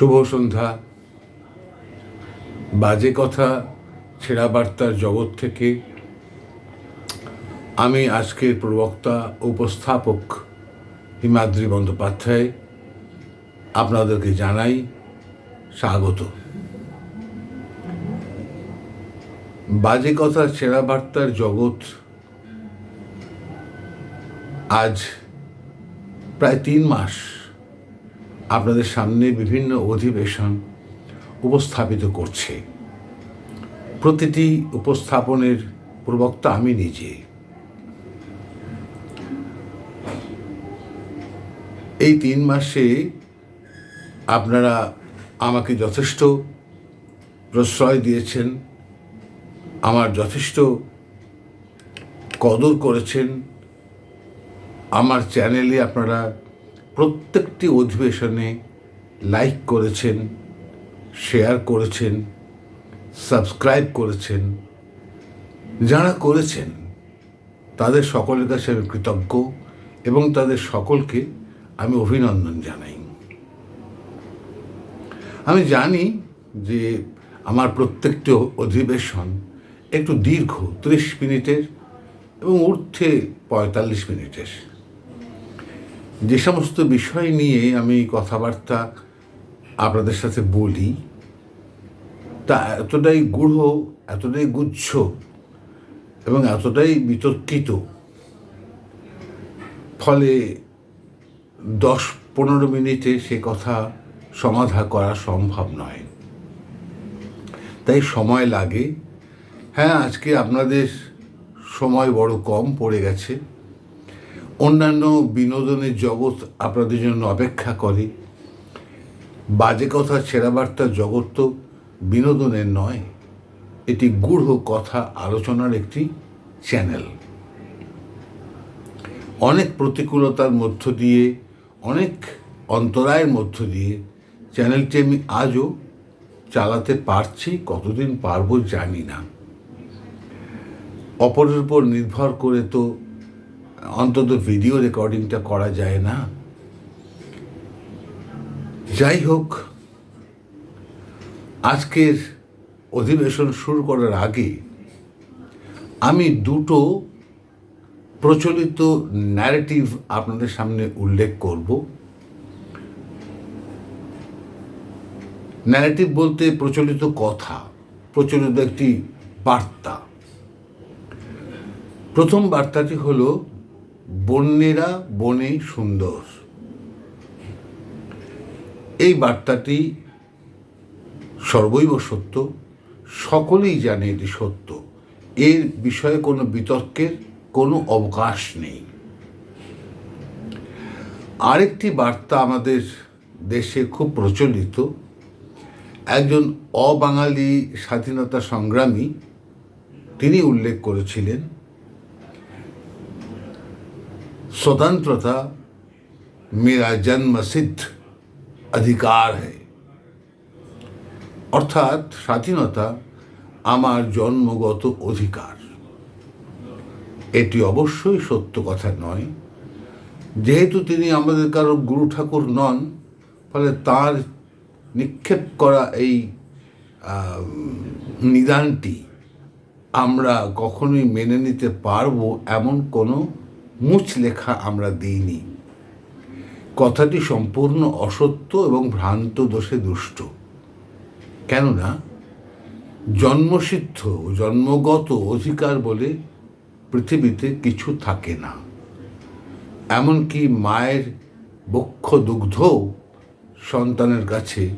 শুভ সন্ধ্যা। বাজে কথা, ছেঁড়া বার্তার জগৎ থেকে। আমি আজকের প্রবক্তা, উপস্থাপক হিমাদ্রি বন্দ্যোপাধ্যায়। আপনাদেরকে জানাই স্বাগত। বাজে কথা, ছেঁড়া বার্তার জগৎ আজ প্রায় তিন মাস আপনাদের সামনে বিভিন্ন অধিবেশন উপস্থাপিত করছে। প্রতিটি উপস্থাপনের প্রবক্তা আমি নিজে। এই তিন মাসে আপনারা আমাকে যথেষ্ট প্রশ্রয় দিয়েছেন, আমার যথেষ্ট কদর করেছেন। আমার চ্যানেলে আপনারা প্রত্যেকটি অধিবেশনে লাইক করেছেন, শেয়ার করেছেন, সাবস্ক্রাইব করেছেন, যারা করেছেন, তাদের সকলের কাছে আমি কৃতজ্ঞ এবং তাদের সকলকে আমি অভিনন্দন জানাই। আমি জানি যে আমার প্রত্যেকটি অধিবেশন একটু দীর্ঘ, ত্রিশ মিনিটের এবং ঊর্ধ্বে পঁয়তাল্লিশ মিনিটের। যে সমস্ত বিষয় নিয়ে আমি কথাবার্তা আপনাদের সাথে বলি, তা এতটাই গূঢ়, এতটাই গুচ্ছ এবং এতটাই বিতর্কিত। ফলে দশ পনেরো মিনিটে সে কথা সমাধা করা সম্ভব নয়। তাই সময় লাগে। হ্যাঁ আজকে আপনাদের সময় বড় কম পড়ে গেছে। অন্যান্য বিনোদনের জগৎ আপনাদের জন্য অপেক্ষা করে। বাজে কথা ছেঁড়া বার্তার জগৎ তো বিনোদনের নয়, এটি গূঢ় কথা আলোচনার একটি চ্যানেল। অনেক প্রতিকূলতার মধ্য দিয়ে, অনেক অন্তরায়ের মধ্য দিয়ে চ্যানেলটি আমি আজও চালাতে পারছি, কতদিন পারব জানি না। অপরের উপর নির্ভর করে তো অন্তত ভিডিও রেকর্ডিংটা করা যায় না। যাই হোক, আজকের অধিবেশন শুরু করার আগে আমি দুটো প্রচলিত ন্যারেটিভ আপনাদের সামনে উল্লেখ করব। ন্যারেটিভ বলতে প্রচলিত কথা, প্রচলিত একটি বার্তা। প্রথম বার্তাটি হলো বন্যেরা বনে সুন্দর। এই বার্তাটি সর্বৈব সত্য, সকলেই জানে এটি সত্য। এর বিষয়ে কোনো বিতর্কের কোনো অবকাশ নেই। আরেকটি বার্তা আমাদের দেশে খুব প্রচলিত। একজন অবাঙালি স্বাধীনতা সংগ্রামী, তিনি উল্লেখ করেছিলেন स्वतंत्रता मेरा जन्मसिद्ध অধিকার হয় অর্থাৎ স্বাধীনতা আমার জন্মগত অধিকার এটি অবশ্যই সত্য কথা নয় যেহেতু তিনি আমাদের কারো গুরু ঠাকুর নন ফলে তার নিক্ষেপ করা এই নিদানটি আমরা কখনোই মেনে নিতে পারবো এমন কোনো মুচ লেখা আমরা দিইনি। কথাটি সম্পূর্ণ অসত্য এবং ভ্রান্ত দোষে দুষ্ট। কেননা, জন্মসিদ্ধ জন্মগত অধিকার বলে পৃথিবীতে কিছু থাকে না। এমনকি মায়ের বক্ষ দুগ্ধও সন্তানের কাছে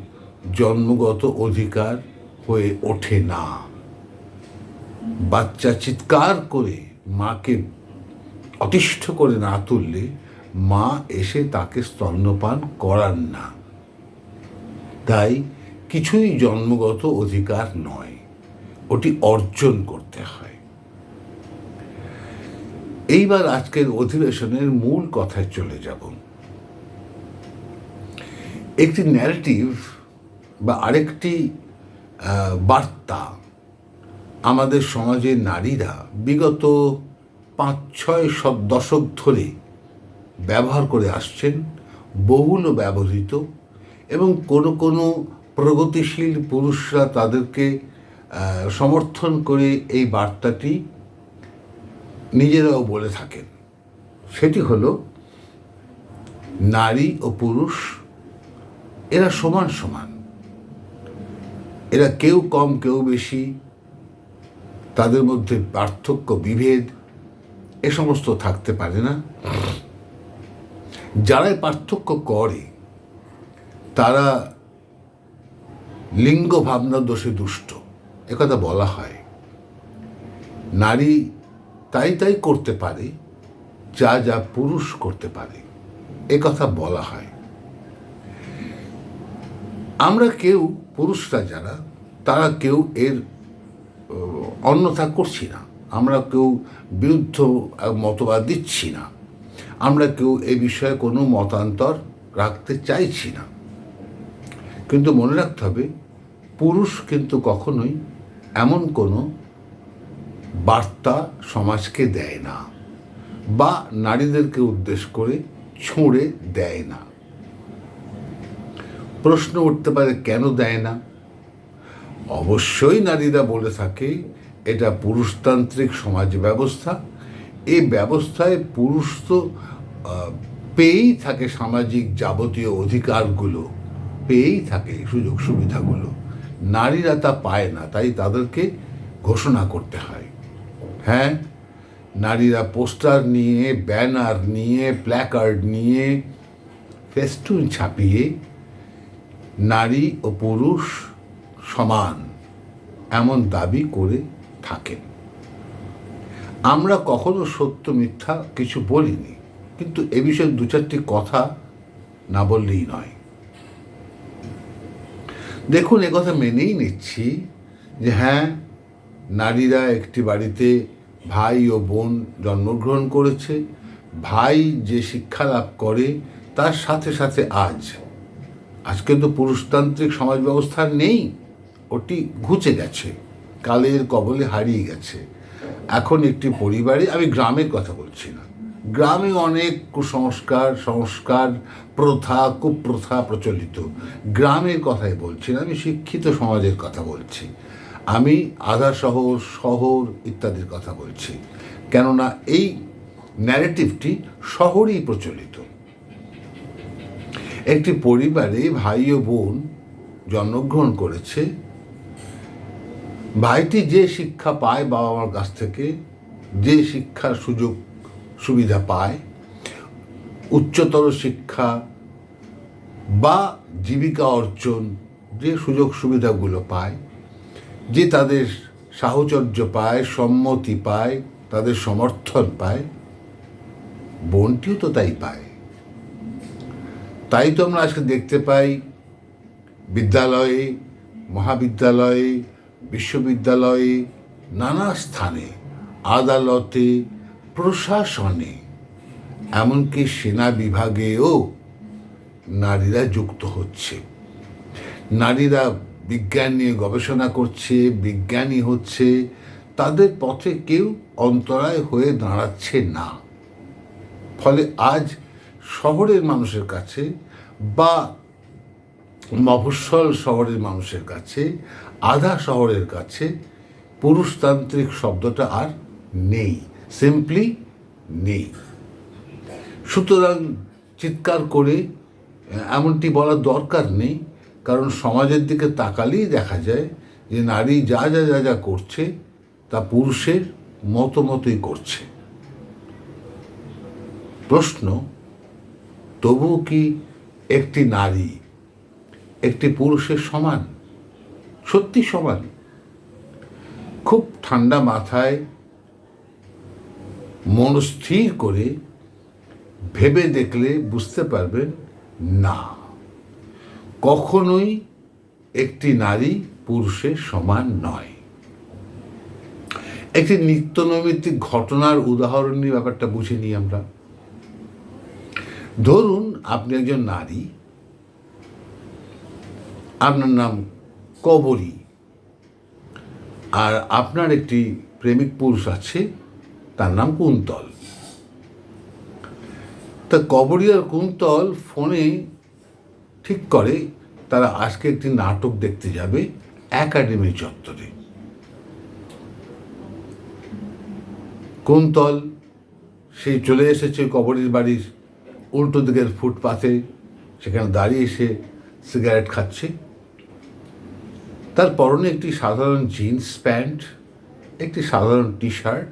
জন্মগত অধিকার হয়ে ওঠে না। বাচ্চা চিৎকার করে মাকে অতিষ্ঠ করে না তুললে মা এসে তাকে স্তন্যপান করান না। তাই কিছুই জন্মগত অধিকার নয়, ওটি অর্জন করতে হয়। এইবার আজকের অধিবেশনের মূল কথায় চলে যাব। একটি ন্যারেটিভ বা আরেকটি বার্তা আমাদের সমাজের নারীরা বিগত পাঁচ ছয় সব দশক ধরে ব্যবহার করে আসছেন, বহুল ব্যবহৃত এবং কোনো কোনো প্রগতিশীল পুরুষরা তাদেরকে সমর্থন করে এই বার্তাটি নিজেরাও বলে থাকেন। সেটি হলো, নারী ও পুরুষ, এরা সমান সমান। এরা কেউ কম, কেউ বেশি, তাদের মধ্যে পার্থক্য, বিভেদ এ সমস্ত থাকতে পারে না। যারা এই পার্থক্য করে, তারা লিঙ্গ ভাবনা দোষে দুষ্ট। একথা বলা হয়। নারী তাই তাই করতে পারে, যা যা পুরুষ করতে পারে। কথা বলা হয়। আমরা কেউ পুরুষরা যারা, তারা কেউ এর অন্যথা করছি না। আমরা কেউ বিরুদ্ধ মতবাদ দিচ্ছি না। আমরা কেউ এ বিষয়ে কোনো মতান্তর রাখতে চাইছি না। কিন্তু মনে রাখতে হবে, পুরুষ কিন্তু কখনোই এমন কোনো বার্তা সমাজকে দেয় না বা নারীদেরকে উদ্দেশ্য করে ছুঁড়ে দেয় না। প্রশ্ন উঠতে পারে কেন দেয় না? অবশ্যই নারীরা বলে থাকে এটা পুরুষতান্ত্রিক সমাজ ব্যবস্থা। এই ব্যবস্থায় পুরুষ তো পেয়েই থাকে সামাজিক যাবতীয় অধিকারগুলো, পেয়েই থাকে সুযোগ সুবিধাগুলো। নারীরা তা পায় না, তাই তাদেরকে ঘোষণা করতে হয়। হ্যাঁ নারীরা পোস্টার নিয়ে, ব্যানার নিয়ে, প্ল্যাকার্ড নিয়ে, ফেস্টুন ছাপিয়ে নারী ও পুরুষ সমান, এমন দাবি করে থাকেন আমরা কখনো সত্য, মিথ্যা কিছু বলিনি, কিন্তু এ বিষয়ে দু চারটি কথা না বললেই নয়। দেখুন কথা মেনেই নিচ্ছি যে হ্যাঁ নারীরা একটি বাড়িতে ভাই ও বোন জন্মগ্রহণ করেছে, ভাই যে শিক্ষা লাভ করে, তার সাথে সাথে আজ। আজকে তো পুরুষতান্ত্রিক সমাজ ব্যবস্থা নেই, ওটি ঘুচে গেছে। কালের কবলে হারিয়ে গেছে। এখন একটি পরিবারে, আমি গ্রামের কথা বলছি না। গ্রামে অনেক কুসংস্কার, সংস্কার, প্রথা, কুপ্রথা প্রচলিত। গ্রামের কথাই বলছি না, আমি শিক্ষিত সমাজের কথা বলছি। আমি আধা শহর শহর ইত্যাদির কথা বলছি। কেননা এই ন্যারেটিভটি শহরেই প্রচলিত। একটি পরিবারে ভাই ও বোন জন্মগ্রহণ করেছে ভাইটি যে শিক্ষা পায় বাবা মার কাছ থেকে, যে শিক্ষার সুযোগ সুবিধা পায়, উচ্চতর শিক্ষা বা জীবিকা অর্জন যে সুযোগ সুবিধাগুলো পায়, যে তাদের সাহচর্য পায়, সম্মতি পায়, তাদের সমর্থন পায়, বোনটিও তো তাই পায়। তাই তো আমরা আজকে দেখতে পাই বিদ্যালয়ে, মহাবিদ্যালয়ে বিশ্ববিদ্যালয়ে নানা স্থানে, আদালতে, প্রশাসনে, এমনকি সেনা বিভাগেও নারীরা যুক্ত হচ্ছে। নারীরা বিজ্ঞান নিয়ে গবেষণা করছে, বিজ্ঞানী হচ্ছে, তাদের পথে কেউ অন্তরায় হয়ে দাঁড়াচ্ছে না। ফলে আজ শহরের মানুষের কাছে বা মফস্বল শহরের মানুষের কাছে, আধা শহরের কাছে পুরুষতান্ত্রিক শব্দটা আর নেই সিম্পলি নেই। সুতরাং চিৎকার করে এমনটি বলার দরকার নেই, কারণ সমাজের দিকে তাকালেই দেখা যায় যে নারী যা যা যা যা করছে, তা পুরুষের মতো মতোই করছে। প্রশ্ন তবু কি একটি নারী একটি পুরুষের সমান, সত্যি সমান। খুব ঠান্ডা মাথায় মন স্থির করে ভেবে দেখলে বুঝতে পারবেন, না। কখনোই একটি নারী পুরুষের সমান নয়। একটি নিত্যনৈমিত্তিক ঘটনার উদাহরণ নিয়ে ব্যাপারটা বুঝে নিই আমরা। ধরুন আপনি একজন নারী আপনার নাম কবরী। আর আপনার একটি প্রেমিক পুরুষ আছে, তার নাম কুন্তল। তা কবরী আর কুন্তল ফোনে ঠিক করে, তারা আজকে একটি নাটক দেখতে যাবে একাডেমি চত্বরে। কুন্তল সেই চলে এসেছে কবরের বাড়ির উল্টো দিকের ফুটপাথে সেখানে দাঁড়িয়ে এসে সিগারেট খাচ্ছে। তার পরনে একটি সাধারণ জিন্স প্যান্ট, একটি সাধারণ টি শার্ট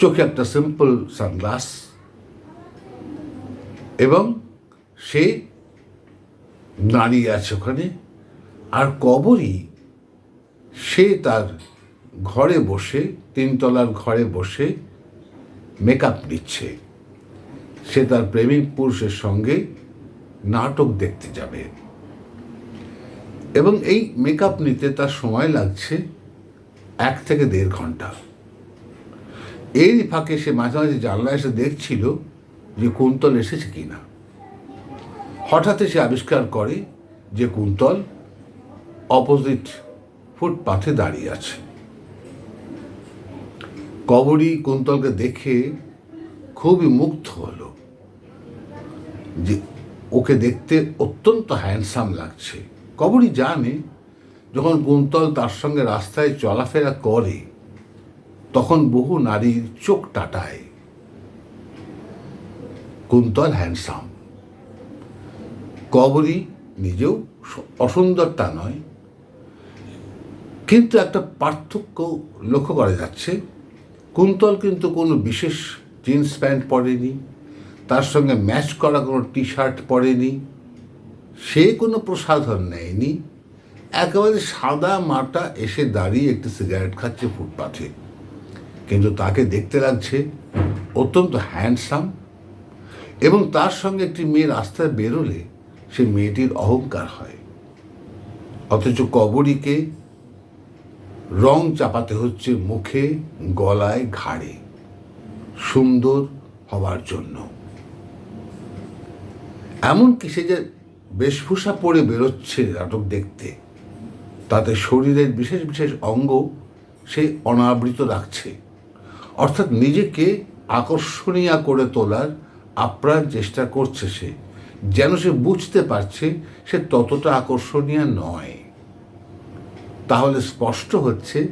চোখে একটা সিম্পল সানগ্লাস এবং সে দাঁড়িয়ে আছে ওখানে। আর কবরই সে তার ঘরে বসে, তিনতলার ঘরে বসে মেকআপ নিচ্ছে। সে তার প্রেমিক পুরুষের সঙ্গে নাটক দেখতে যাবে। এবং এই মেকআপ নিতে তার সময় লাগছে এক থেকে দেড় ঘণ্টা। এরই ফাঁকে সে মাঝে মাঝে জানলা এসে দেখছিল যে কুন্তল এসেছে কিনা। হঠাৎ সে আবিষ্কার করে যে কুন্তল অপোজিট ফুটপাথে দাঁড়িয়ে আছে। কবরী কুন্তলকে দেখে খুবই মুগ্ধ হলো যে ওকে দেখতে অত্যন্ত হ্যান্ডসাম লাগছে। কবরই জানে, যখন কুন্তল তার সঙ্গে রাস্তায় চলাফেরা করে, তখন বহু নারীর চোখ টাটায়। কুন্তল হ্যান্ডসাম কবরী নিজেও অসুন্দর তা নয়, কিন্তু একটা পার্থক্য লক্ষ্য করা যাচ্ছে। কুন্তল কিন্তু কোনো বিশেষ জিন্স প্যান্ট পরেনি, তার সঙ্গে ম্যাচ করা কোনো টি শার্ট পরেনি। সে কোনো প্রসাধন নেয়নি। একেবারে সাদা মাটা এসে দাঁড়িয়ে একটি সিগারেট খাচ্ছে ফুটপাথে কিন্তু তাকে দেখতে লাগছে অত্যন্ত হ্যান্ডসাম এবং তার সঙ্গে একটি মেয়ে রাস্তায় বেরোলে সে মেয়েটির অহংকার হয়। অথচ কবরীকে রং চাপাতে হচ্ছে মুখে, গলায় ঘাড়ে। সুন্দর হওয়ার জন্য। এমনকি সে যে বেশভূষা পরে বেরোচ্ছে নাটক দেখতে। তাতে শরীরের বিশেষ বিশেষ অঙ্গ সে অনাবৃত রাখছে। অর্থাৎ নিজেকে আকর্ষণীয় করে তোলার আপ্রাণ চেষ্টা করছে সে। যেন সে বুঝতে পারছে সে ততটা আকর্ষণীয় নয়। তাহলে স্পষ্ট হচ্ছে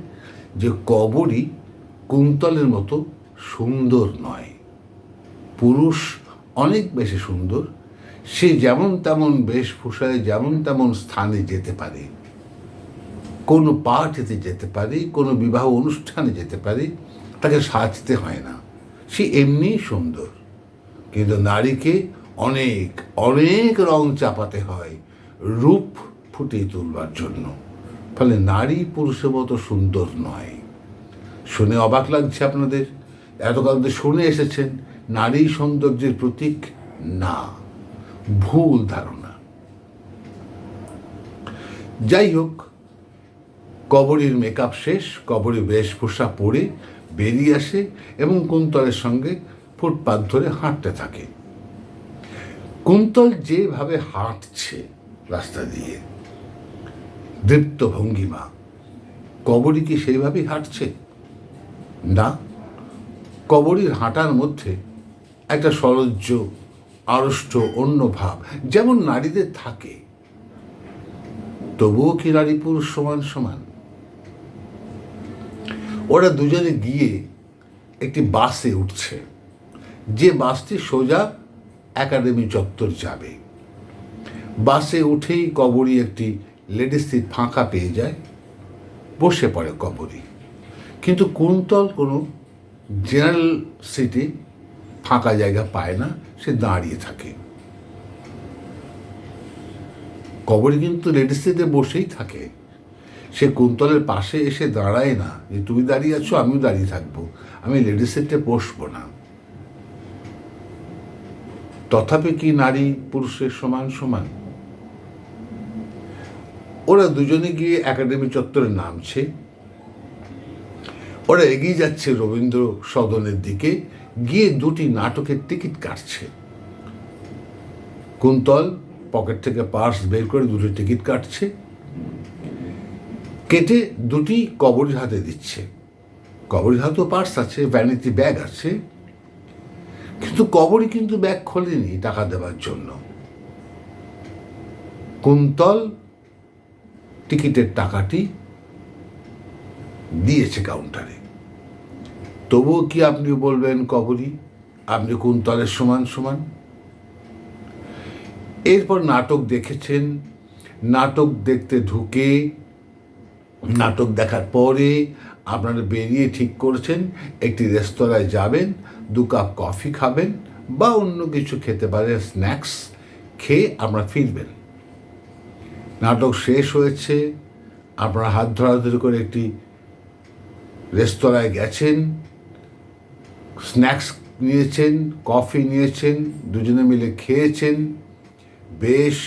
যে কবরই কুন্তলের মতো সুন্দর নয়। পুরুষ অনেক বেশি সুন্দর সে যেমন তেমন বেশভূষায়, যেমন তেমন স্থানে যেতে পারে। কোনো পার্টিতে যেতে পারে, কোনো বিবাহ অনুষ্ঠানে যেতে পারে, তাকে সাজতে হয় না। সে এমনিই সুন্দর। কিন্তু নারীকে অনেক অনেক রং চাপাতে হয়, রূপ ফুটিয়ে তুলবার জন্য। ফলে নারী পুরুষের মতো সুন্দর নয়। শুনে অবাক লাগছে আপনাদের? এতকাল তো শুনে এসেছেন, নারী সৌন্দর্যের প্রতীক না। ভুল ধারণা। যাই হোক কবরীর মেকআপ শেষ, কবরী বেশভূষা পরে বেরিয়ে আসে এবং কুন্তলের সঙ্গে ফুটপাত ধরে হাঁটতে থাকে। কুন্তল যেভাবে হাঁটছে রাস্তা দিয়ে, দৃপ্ত ভঙ্গিমা, কবরী কি সেইভাবেই হাঁটছে? না, কবরীর হাঁটার মধ্যে একটা সলজ্জ আড়ষ্ট অন্য ভাব, যেমন নারীদের থাকে। তবুও কি নারী পুরুষ সমান সমান? ওরা দুজনে গিয়ে একটি বাসে উঠছে। যে বাসটি সোজা একাডেমি চত্বর যাবে। বাসে উঠেই কবরী একটি লেডিস সিট ফাঁকা পেয়ে যায়। বসে পড়ে কবরী। কিন্তু কুন্তল কোনো জেনারেল সিটে ফাঁকা জায়গা পায় না। সে দাঁড়িয়ে থাকে। কবরী কিন্তু লেডিস সিটে বসেই থাকে। সে কুন্তলের পাশে এসে দাঁড়ায় না যে, তুমি দাঁড়িয়ে আছো, আমিও দাঁড়িয়ে থাকব। আমি লেডিস সিটে বসবো না। তথাপি কি নারী পুরুষের সমান সমান? ওরা দুজনে গিয়ে একাডেমি চত্বরে নামছে। ওরা এগিয়ে যাচ্ছে রবীন্দ্র সদনের দিকে। গিয়ে দুটি নাটকের টিকিট কাটছে। কুন্তল পকেট থেকে পার্স বের করে দুটি টিকিট কাটছে। কেটে দুটি কবরের হাতে দিচ্ছে। কবরের হাতেও পার্স আছে ভ্যানিটি ব্যাগ আছে। কিন্তু কবরই কিন্তু ব্যাগ খোলেনি টাকা দেওয়ার জন্য। কুন্তল টিকিটের টাকাটি দিয়েছে কাউন্টারে তবুও কি আপনি বলবেন কবরই আপনি কুন্তলের সমান সমান? এরপর নাটক দেখেছেন। নাটক দেখতে ঢুকে, নাটক দেখার পরে আপনারা বেরিয়ে ঠিক করেছেন, একটি রেস্তোরাঁয় যাবেন, দু কাপ কফি খাবেন বা অন্য কিছু খেতে পারেন, স্ন্যাক্স খেয়ে আপনারা ফিরবেন। নাটক শেষ হয়েছে, আপনারা হাত ধরাধরি করে একটি রেস্তোরাঁয় গেছেন। স্ন্যাক্স নিয়েছেন, কফি নিয়েছেন, দুজনে মিলে খেয়েছেন। বেশ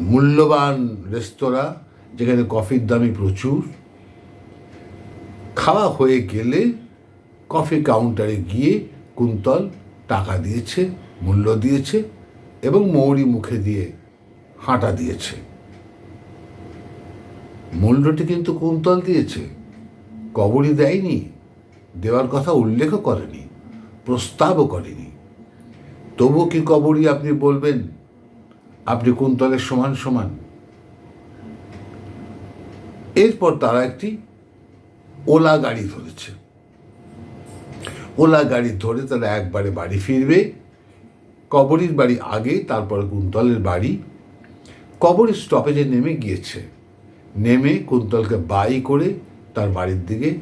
মূল্যবান রেস্তোরাঁ, যেখানে কফির দামই প্রচুর। খাওয়া হয়ে গেলে কফি কাউন্টারে গিয়ে কুন্তল টাকা দিয়েছে, মূল্য দিয়েছে এবং মৌরি মুখে দিয়ে হাঁটা দিয়েছে। মূল্যটি কিন্তু কুন্তল দিয়েছে। কবরই দেয়নি। দেওয়ার কথা উল্লেখও করেনি, প্রস্তাবও করেনি। তবু কি কবরই আপনি বলবেন, আপনি কোন কুন্তলের সমান সমান? এরপর তারা একটি ওলা গাড়ি ধরেছে। ওলা গাড়ি ধরে তারা একবারে বাড়ি ফিরবে। কবরীর বাড়ি আগে, তারপরে কুন্তলের বাড়ি। কবরী স্টপেজে নেমে গিয়েছে। নেমে কুন্তলকে বাই করে তার বাড়ির দিকে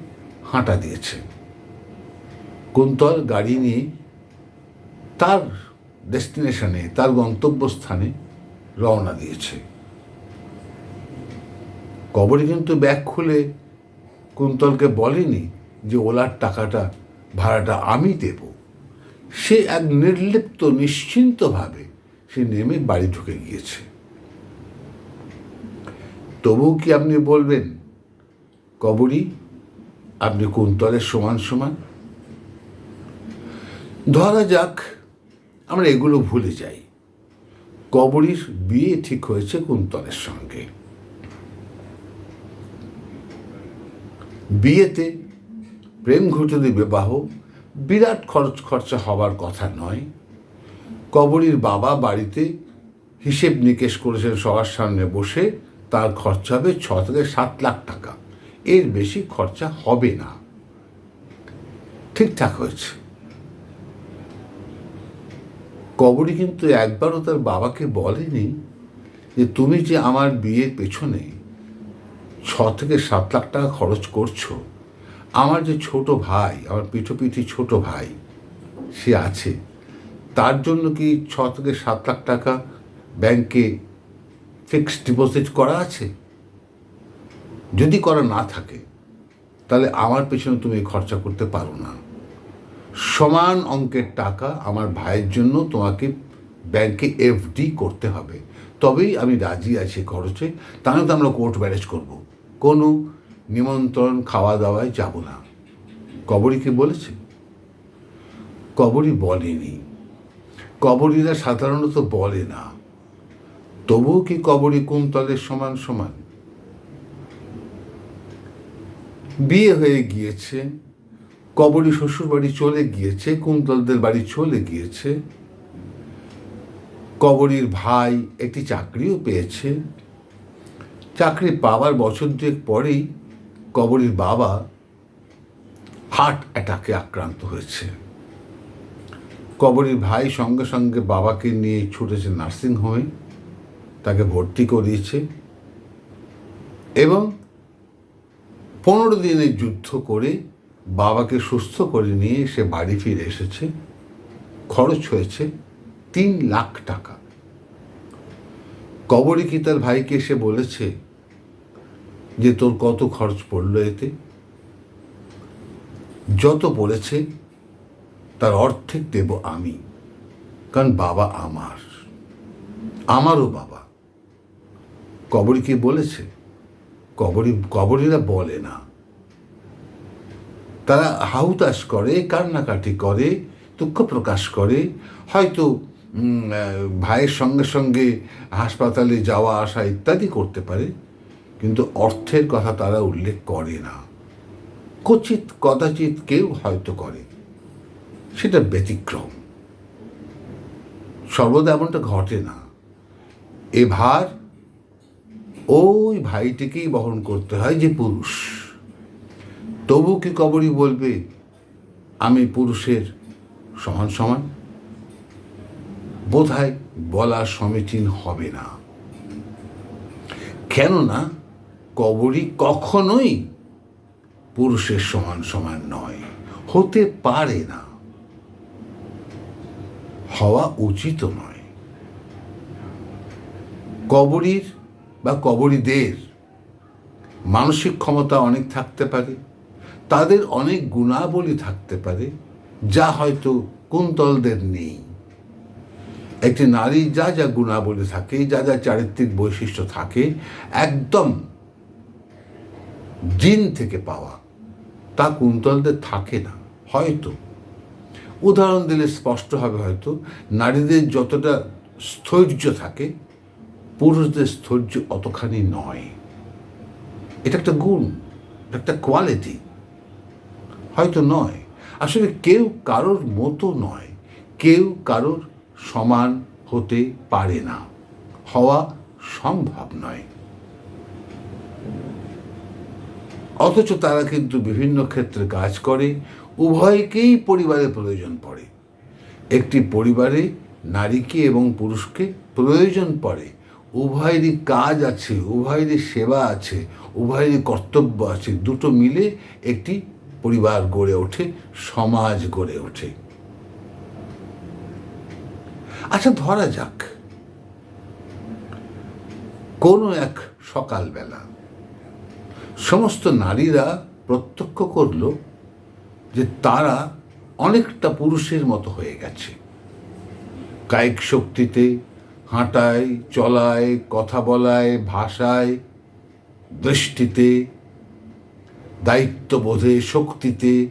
হাঁটা দিয়েছে। কুন্তল গাড়ি নিয়ে তার ডেস্টিনেশনে, তার গন্তব্যস্থানে রওনা দিয়েছে। কবরী কিন্তু ব্যাগ খুলে কুন্তলকে বলেনি যে ওলার টাকাটা, ভাড়াটা আমি দেব। সে এক নির্লিপ্ত, নিশ্চিন্তভাবে সে নেমে বাড়ি ঢুকে গিয়েছে। তবুও কি আপনি বলবেন, কবরী, আপনি কুন্তলের সমান সমান? ধরা যাক, আমরা এগুলো ভুলে যাই। কবরীর বিয়ে ঠিক হয়েছে কুন্তলের সঙ্গে। বিয়েতে প্রেম ঘটিত বিবাহ, বিরাট খরচ খরচা হবার কথা নয়। কবরীর বাবা বাড়িতে হিসেব নিকেশ করেছেন সবার সামনে বসে, তার খরচা হবে ছ থেকে সাত লাখ টাকা। এর বেশি খরচা হবে না। ঠিকঠাক হয়েছে। কবরী কিন্তু একবারও তার বাবাকে বলেনি যে তুমি যে আমার বিয়ের পেছনে ছ থেকে সাত লাখ টাকা খরচ করছ, আমার যে ছোট ভাই, আমার পিঠোপিঠি ছোট ভাই, সে আছে, তার জন্য কি ছ থেকে সাত লাখ টাকা ব্যাংকে ফিক্সড ডিপোজিট করা আছে? যদি করা না থাকে, তাহলে আমার পেছনে তুমি খরচা করতে পারো না। সমান অঙ্কের টাকা আমার ভাইয়ের জন্য তোমাকে ব্যাংকে এফডি করতে হবে। তবেই আমি রাজি আছি খরচে। তাহলে তো আমরা কোর্ট ম্যারেজ করব। কোনো নিমন্ত্রণ খাওয়া দাওয়ায় যাব না। কবরীকে বলেছে? কবরী বলেনি। কবরীরা সাধারণত বলে না। তবুও কি কবরী কুন্তলের সমান সমান? বিয়ে হয়ে গিয়েছে। কবরী শ্বশুর বাড়ি চলে গিয়েছে, কুন্তলদের বাড়ি চলে গিয়েছে। কবরীর ভাই একটি চাকরিও পেয়েছে। চাকরি পাওয়ার বছর দুয়েক পরেই কবরীর বাবা হার্ট অ্যাটাকে আক্রান্ত হয়েছে। কবরীর ভাই সঙ্গে সঙ্গে বাবাকে নিয়ে ছুটেছে নার্সিংহোমে তাকে ভর্তি করিয়েছে এবং পনেরো দিনের যুদ্ধ করে বাবাকে সুস্থ করে নিয়ে সে বাড়ি ফিরে এসেছে। খরচ হয়েছে তিন লাখ টাকা। কবরী কি তার ভাইকে এসে বলেছে যে, তোর কত খরচ পড়ল এতে? যত পড়েছে তার অর্ধেক দেব আমি, কারণ বাবা আমার, আমারও বাবা। কবরী কি বলেছে? কবরী, কবরীরা বলে না। তারা হাউতাস করে, কান্নাকাটি করে, দুঃখ প্রকাশ করে। হয়তো ভাইয়ের সঙ্গে সঙ্গে হাসপাতালে যাওয়া, আসা ইত্যাদি করতে পারে, কিন্তু অর্থের কথা তারা উল্লেখ করে না। কচিত কদাচিৎ কেউ হয়তো করে। সেটা ব্যতিক্রম। সর্বদা এমনটা ঘটে না। এ ভার ওই ভাইটিকেই বহন করতে হয় যে পুরুষ। তবু কি কবরই বলবে, আমি পুরুষের সমান সমান? বোধহয় বলা সমীচীন হবে না। কেননা কবরই কখনোই পুরুষের সমান সমান নয়, হতে পারে না। হওয়া উচিত নয়। কবরীর বা কবরীদের মানসিক ক্ষমতা অনেক থাকতে পারে। তাদের অনেক গুণাবলী থাকতে পারে, যা হয়তো কুন্তলদের নেই। একটি নারী যা যা গুণাবলী থাকে, যা যা চারিত্রিক বৈশিষ্ট্য থাকে, একদম জিন থেকে পাওয়া, তা কুন্তলদের থাকে না, হয়তো। উদাহরণ দিলে স্পষ্ট হবে হয়তো, নারীদের যতটা স্থৈর্য থাকে, পুরুষদের স্থৈর্য অতখানি নয়। এটা একটা গুণ একটা কোয়ালিটি। হয়তো নয়। আসলে কেউ কারোর মতো নয়। কেউ কারোর সমান হতে পারে না। হওয়া সম্ভব নয়। অথচ তারা কিন্তু বিভিন্ন ক্ষেত্রে কাজ করে, উভয়কেই পরিবারের প্রয়োজন পড়ে। একটি পরিবারে নারীকে এবং পুরুষকে প্রয়োজন পড়ে। উভয়েরই কাজ আছে, উভয়েরই সেবা আছে, উভয়েরই কর্তব্য আছে। দুটো মিলে একটি পরিবার গড়ে ওঠে, সমাজ গড়ে ওঠে। আচ্ছা ধরা যাক। কোনো এক সকালবেলা সমস্ত নারীরা প্রত্যক্ষ করল যে তারা অনেকটা পুরুষের মতো হয়ে গেছে। কায়িক শক্তিতে, হাঁটায়, চলায়, কথা বলায়, ভাষায়, দৃষ্টিতে দায়িত্ববোধে, শক্তিতে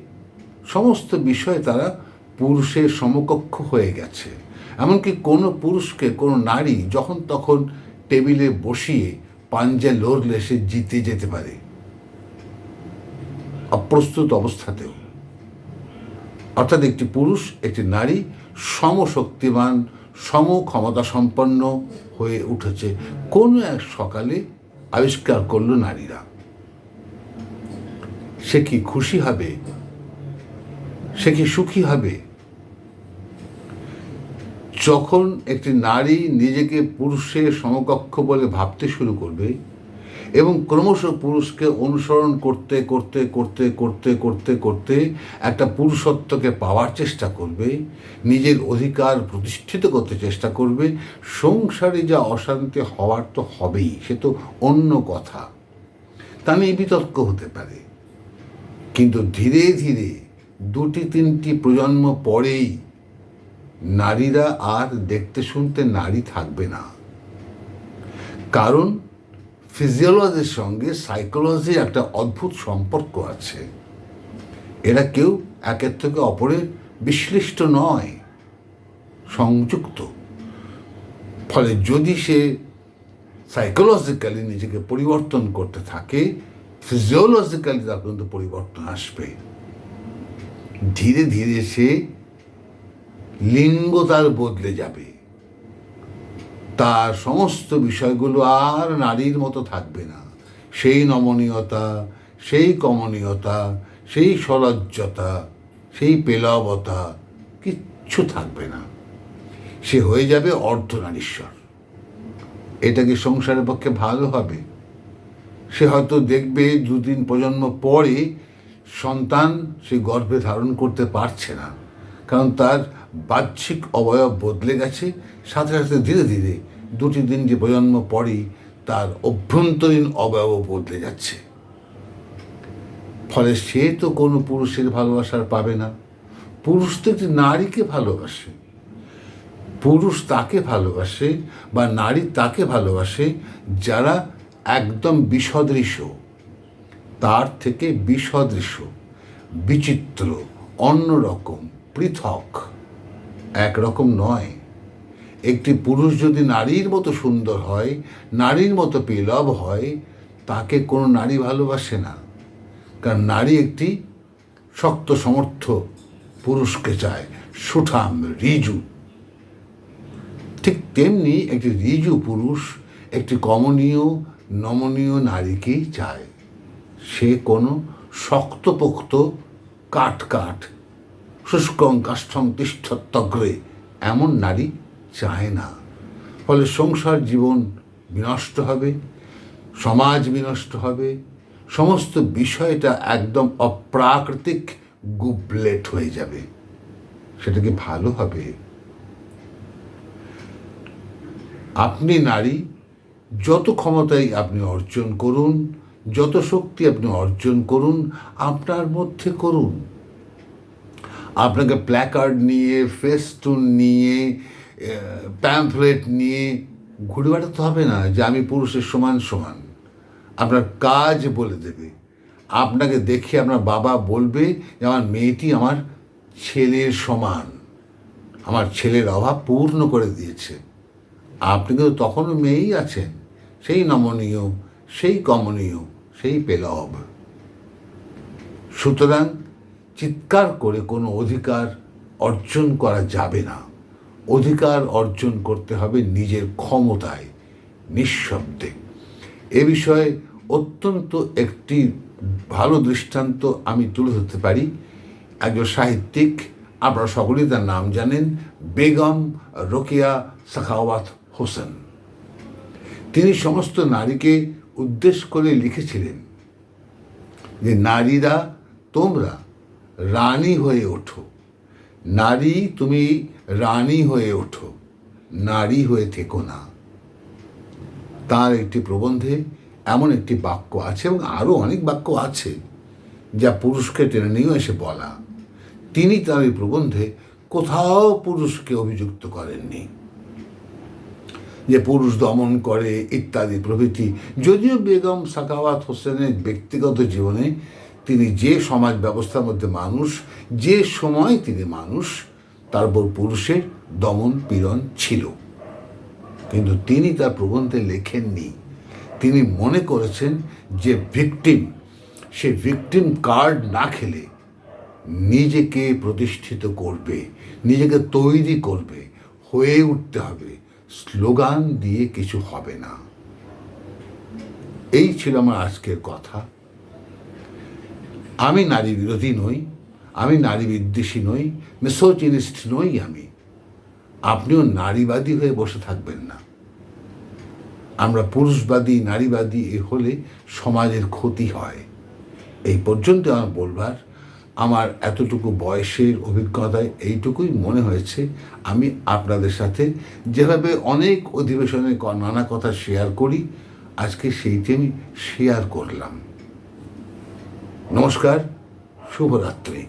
সমস্ত বিষয়ে তারা পুরুষের সমকক্ষ হয়ে গেছে। এমনকি কোনো পুরুষকে, কোনো নারী যখন তখন টেবিলে বসিয়ে পাঞ্জা লড়লে সে জিতে যেতে পারে। অপ্রস্তুত অবস্থাতেও। অর্থাৎ একটি পুরুষ, একটি নারী সমশক্তিমান সম ক্ষমতা সম্পন্ন হয়ে উঠেছে। কোনো এক সকালে আবিষ্কার করল নারীরা। সে কি খুশি হবে? সে কি সুখী হবে? যখন একটি নারী নিজেকে পুরুষের সমকক্ষ বলে ভাবতে শুরু করবে এবং ক্রমশ পুরুষকে অনুসরণ করতে করতে করতে করতে করতে করতে একটা পুরুষত্বকে পাওয়ার চেষ্টা করবে, নিজের অধিকার প্রতিষ্ঠিত করতে চেষ্টা করবে, সংসারে যা অশান্তি হওয়ার তো হবেই, সে তো অন্য কথা। তা নিয়ে বিতর্ক হতে পারে। কিন্তু ধীরে ধীরে দুটি তিনটি প্রজন্ম পরেই নারীরা আর দেখতে শুনতে নারী থাকবে না। কারণ ফিজিওলজির সঙ্গে সাইকোলজির একটা অদ্ভুত সম্পর্ক আছে। এরা কেউ একের থেকে অপরের বিশ্লিষ্ট নয়, সংযুক্ত। ফলে যদি সে সাইকোলজিক্যালি নিজেকে পরিবর্তন করতে থাকে ফিজিওলজিক্যালি তার কিন্তু পরিবর্তন আসবে। ধীরে ধীরে সে লিঙ্গ তার বদলে যাবে। তার সমস্ত বিষয়গুলো আর নারীর মতো থাকবে না। সেই নমনীয়তা, সেই কমনীয়তা, সেই সলজ্জতা সেই পেলবতা কিচ্ছু থাকবে না। সে হয়ে যাবে অর্ধনারীশ্বর। এটা কি সংসারের পক্ষে ভালো হবে। সে হয়তো দেখবে দুদিন প্রজন্ম পরে সন্তান সে গর্ভে ধারণ করতে পারছে না। কারণ তার বাহ্যিক অবয়ব বদলে গেছে, সাথে সাথে ধীরে ধীরে দুটি দিন যে প্রজন্ম পরেই তার অভ্যন্তরীণ অবয়ব বদলে যাচ্ছে। ফলে সে তো কোনো পুরুষের ভালোবাসার পাবে না। পুরুষ তো একটি নারীকে ভালোবাসে। পুরুষ তাকে ভালোবাসে বা নারী তাকে ভালোবাসে যারা একদম বিসদৃশ, তার থেকে বিসদৃশ, বিচিত্র, অন্যরকম, পৃথক। একরকম নয়। একটি পুরুষ যদি নারীর মতো সুন্দর হয়, নারীর মতো পেলব হয়, তাকে কোনো নারী ভালোবাসে না। কারণ নারী একটি শক্ত, সমর্থ পুরুষকে চায়, সুঠাম, রিজু। ঠিক তেমনি একটি রিজু পুরুষ, একটি কমনীয় নমনীয় নারীকেই চায়। সে কোনো শক্তপোক্ত কাঠ কাঠ শুষ্কং কাষ্ঠং তিষ্ঠত্তগ্রে এমন নারী চায় না। ফলে সংসার জীবন বিনষ্ট হবে, সমাজ বিনষ্ট হবে, সমস্ত বিষয়টা একদম অপ্রাকৃতিক গুবলেট হয়ে যাবে। সেটা কি ভালো হবে? আপনি নারী যত ক্ষমতাই আপনি অর্জন করুন, যত শক্তি আপনি অর্জন করুন, আপনার মধ্যে করুন। আপনাকে প্ল্যাকার্ড নিয়ে ফেস্টুন নিয়ে প্যাম্পলেট নিয়ে ঘুরে বেড়াতে হবে না যে আমি পুরুষের সমান সমান। আপনার কাজ বলে দেবে। আপনাকে দেখে আপনার বাবা বলবে যে আমার মেয়েটি আমার ছেলের সমান। আমার ছেলের অভাব পূর্ণ করে দিয়েছে। আপনি কিন্তু তখনও মেয়েই আছেন। সেই নমনীয়, সেই কমনীয়, সেই পেলব। সুতরাং চিৎকার করে কোনো অধিকার অর্জন করা যাবে না। অধিকার অর্জন করতে হবে নিজের ক্ষমতায়, নিঃশব্দে। এ বিষয়ে অত্যন্ত একটি ভালো দৃষ্টান্ত আমি তুলে ধরতে পারি। একজন সাহিত্যিক, আপনারা সকলেই তার নাম জানেন, বেগম রোকেয়া সাখাওয়াত হোসেন। তিনি সমস্ত নারীকে উদ্দেশ করে লিখেছিলেন যে, নারীরা, তোমরা রানী হয়ে ওঠো। নারী, তুমি রানী হয়ে ওঠো। নারী হয়ে থেকো না। তার একটি প্রবন্ধে এমন একটি বাক্য আছে এবং আরও অনেক বাক্য আছে যা পুরুষকে টেনে নিয়েও এসে বলা। তিনি তার এই প্রবন্ধে কোথাও পুরুষকে অভিযুক্ত করেননি। যে পুরুষ দমন করে ইত্যাদি প্রভৃতি। যদিও বেগম সাকাওয়াত হোসেনের ব্যক্তিগত জীবনে তিনি যে সমাজ ব্যবস্থার মধ্যে মানুষ, যে সময় তিনি মানুষ, তার উপর পুরুষের দমন পীড়ন ছিল। কিন্তু তিনি তার প্রবন্ধে লেখেননি। তিনি মনে করেছেন যে ভিকটিম, সে ভিকটিম কার্ড না খেলে নিজেকে প্রতিষ্ঠিত করবে, নিজেকে তৈরি করবে, হয়ে উঠতে হবে। স্লোগান দিয়ে কিছু হবে না। এই ছিল আমার আজকের কথা। আমি নারী বিরোধী নই, আমি নারী বিদ্বেষী নই মেসোচিনিস্ট নই আমি। আপনিও নারীবাদী হয়ে বসে থাকবেন না। আমরা পুরুষবাদী, নারীবাদী হলে সমাজের ক্ষতি হয়। এই পর্যন্ত আমার বলবার। আমার এতটুকু বয়সের অভিজ্ঞতায় এইটুকুই মনে হয়েছে। আমি আপনাদের সাথে যেভাবে অনেক অধিবেশনে নানা কথা শেয়ার করি, আজকে সেইটি আমি শেয়ার করলাম। নমস্কার, শুভরাত্রি।